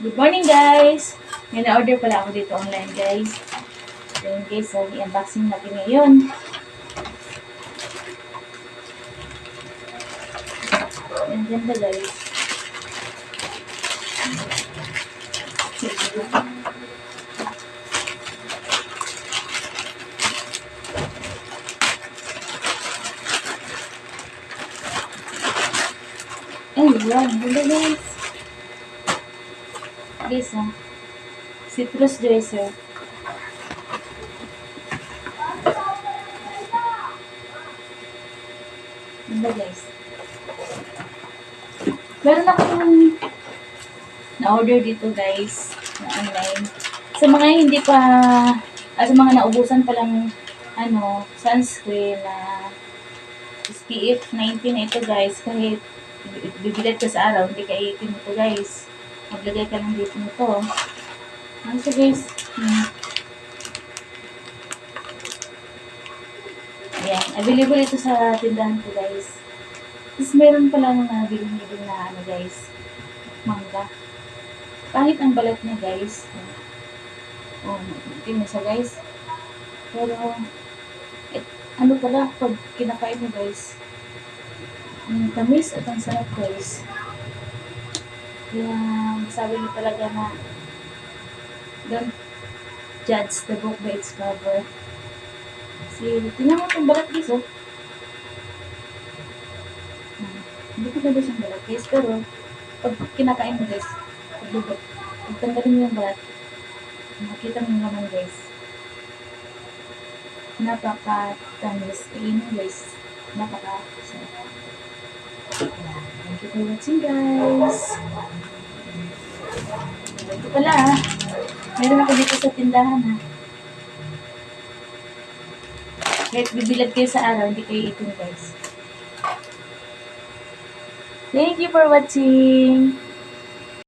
Good morning guys! May na-order pala ako dito online guys. So guys, so, i-unboxing natin ngayon. Ang ganda guys. Ay, yan. Ganda guys. Guys, ah. Citrus juicer. Ganda guys. Meron akong na-order dito guys na online. Sa mga hindi pa, ah, sa mga naubusan pa lang ano, sunscreen na SPF 19 na ito guys. Kahit bibigat ka sa araw, hindi ka iitim ito guys. Maglagay ka lang dito nito. Ano siya guys? Hmm. Ayan. Available ito sa tindahan ko guys. Tapos meron pala nung nabiling na ano guys. Mangga. Kahit ang balat niya guys. Oh, itim siya guys. Pero, eh, ano pala, pag kinakain mo guys, ang tamis at ang sarap guys. Kaya, sabi mo talaga na, don't judge the book by its cover. Kasi, tingnan mo itong balat guys, oh. Hmm, Hindi ko ganda siyang balat guys, pero, pag kinakain mo guys, paglubot, pag tanggalin mo yung balat, makita mo yung laman guys. Napaka-tamis. Ayun guys. Napaka-sarap. Ayan. Thank you for watching guys. Ito pala ah. Meron ako dito sa tindahan ha. Kahit bibilad kayo sa araw, hindi kayo itim guys. Thank you for watching.